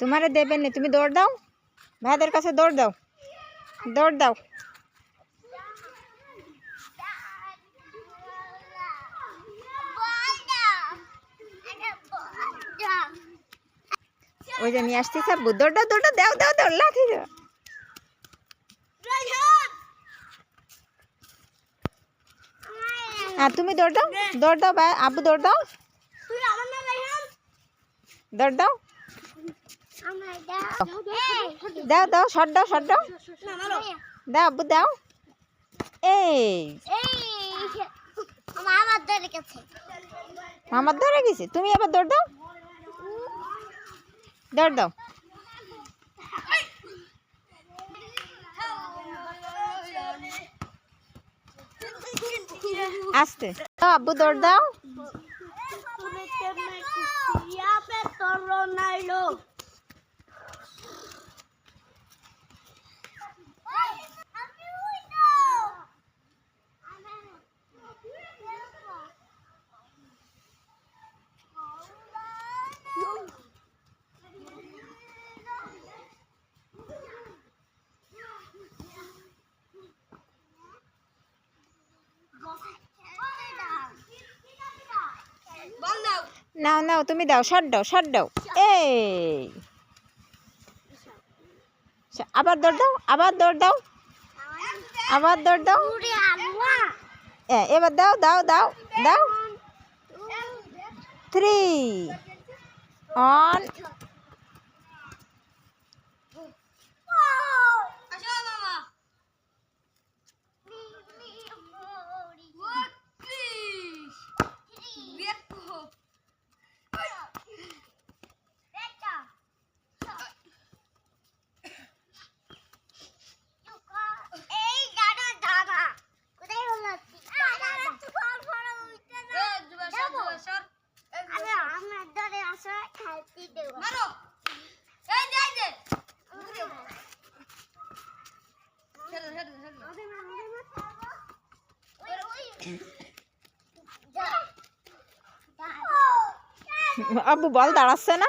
তোমারে দেবেন না, তুমি দৌড় দাও। ভাইদের কাছে দৌড় দাও। দৌড় দাও। ওই যে নিয়ে আসতেছে আব্বু দৌড় দাও দৌড় দাও দাও দাও লাথি দাও। তুমি দৌড় দাও দৌড় দাও, ভাই, আব্বু দৌড় দাও। দৌড় দাও। দাও দাও শট দাও শট দাও। দাও, আব্বু, দাও। এই। ধরে গেছে। তুমি আবার দৌড় দাও। দৌড় দাও। আস্তে। আব্বু, দৌড় দাও। নাও নাও তুমি দাও শট দাও শট দাও। এই। আবার দৌড় দাও আবার দৌড় দাও। আবার দৌড় দাও। এবার দাও দাও দাও দাও। থ্রি on আব্বু বল দাঁড়াচ্ছে না?